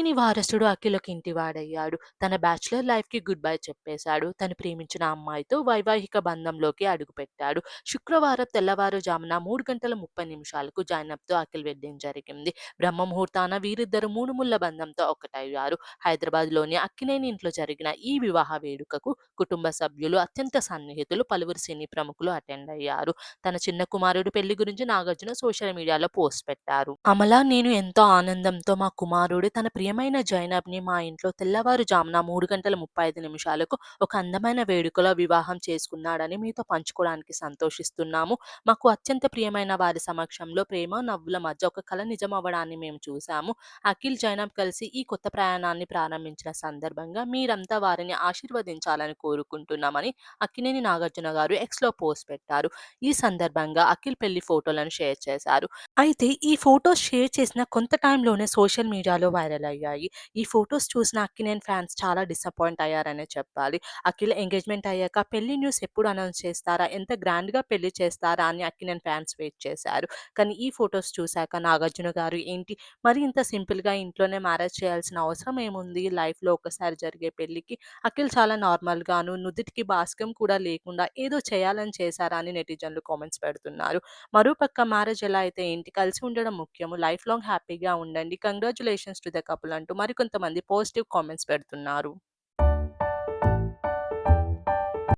అక్కినేని వారసుడు అఖిలకు ఇంటివాడయ్యాడు. తన బ్యాచిలర్ లైఫ్‌కి గుడ్ బై చెప్పేశాడు. తను ప్రేమించిన అమ్మాయితో వైవాహిక బంధంలోకి అడుగుపెట్టాడు. శుక్రవారం తెల్లవారుజామున మూడు గంటల 30 నిమిషాలకు జైనబ్‌తో అఖిల్ వెడ్డింగ్ జరిగింది. బ్రహ్మ ముహూర్తాన వీరిద్దరూ మూడు ముళ్ళ బంధంతో ఒకటయ్యారు హైదరాబాద్‌లోని అక్కినేని ఇంట్లో జరిగిన ఈ వివాహ వేడుకకు కుటుంబ సభ్యులు, అత్యంత సన్నిహితులు, పలువురు సినీ ప్రముఖులు అటెండ్ అయ్యారు. తన చిన్న కుమారుడు పెళ్ళి గురించి నాగార్జున సోషల్ మీడియాలో పోస్ట్ పెట్టారు. అమల నేను ఎంతో ఆనందంతో మా కుమారుడు తన ప్రియ ప్రియమైన జైనబ్‌ని మా ఇంట్లో తెల్లవారుజామున మూడు గంటల 35 నిమిషాలకు ఒక అందమైన వేడుకలో వివాహం చేసుకున్నాడని మీతో పంచుకోవడానికి సంతోషిస్తున్నాము. మాకు అత్యంత ప్రియమైన వారి సమక్షంలో ప్రేమ, నవ్వుల మధ్య ఒక కల నిజమవ్వడాన్ని మేము చూశాము. అఖిల్, జైనబ్ కలిసి ఈ కొత్త ప్రయాణాన్ని ప్రారంభించిన సందర్భంగా మీరంతా వారిని ఆశీర్వదించాలని కోరుకుంటున్నామని అక్కినేని నాగార్జున గారు ఎక్స్‌లో పోస్ట్ పెట్టారు. ఈ సందర్భంగా అఖిల్ పెళ్ళి ఫోటోలను షేర్ చేశారు. అయితే ఈ ఫోటోస్ షేర్ చేసిన కొంత టైంలోనే సోషల్ మీడియాలో వైరల్ అయ్యాయి. ఈ ఫొటోస్ చూసిన అక్కినేని ఫ్యాన్స్ చాలా డిసప్పాయింట్ అయ్యారనే చెప్పాలి. అఖిల్ ఎంగేజ్‌మెంట్ అయ్యాక పెళ్ళి న్యూస్ ఎప్పుడు అనౌన్స్ చేస్తారా? ఎంత గ్రాండ్‌గా పెళ్ళి చేస్తారా? అని అక్కినేని ఫ్యాన్స్ వెయిట్ చేశారు. కానీ ఈ ఫొటోస్ చూసాక నాగార్జున గారు ఏంటి మరి ఇంత సింపుల్‌గా ఇంట్లోనే మ్యారేజ్ చేయాల్సిన అవసరం ఏముంది? లైఫ్‌లో ఒక్కసారి జరిగే పెళ్ళికి అఖిల్ చాలా నార్మల్‌గాను నుదిటికి బాసికం కూడా లేకుండా ఏదో చేయాలని చేశారా? అని నెటిజన్లు కామెంట్స్ పెడుతున్నారు. మరోపక్క మ్యారేజ్ ఎలా అయితే ఏంటి కలిసి ఉండడం ముఖ్యము. లైఫ్ లాంగ్ హ్యాపీగా ఉండండి. కంగ్రాచులేషన్స్ టు ద కపుల్ అంటూ మరికొంతమంది పాజిటివ్ కామెంట్స్ పెడుతున్నారు.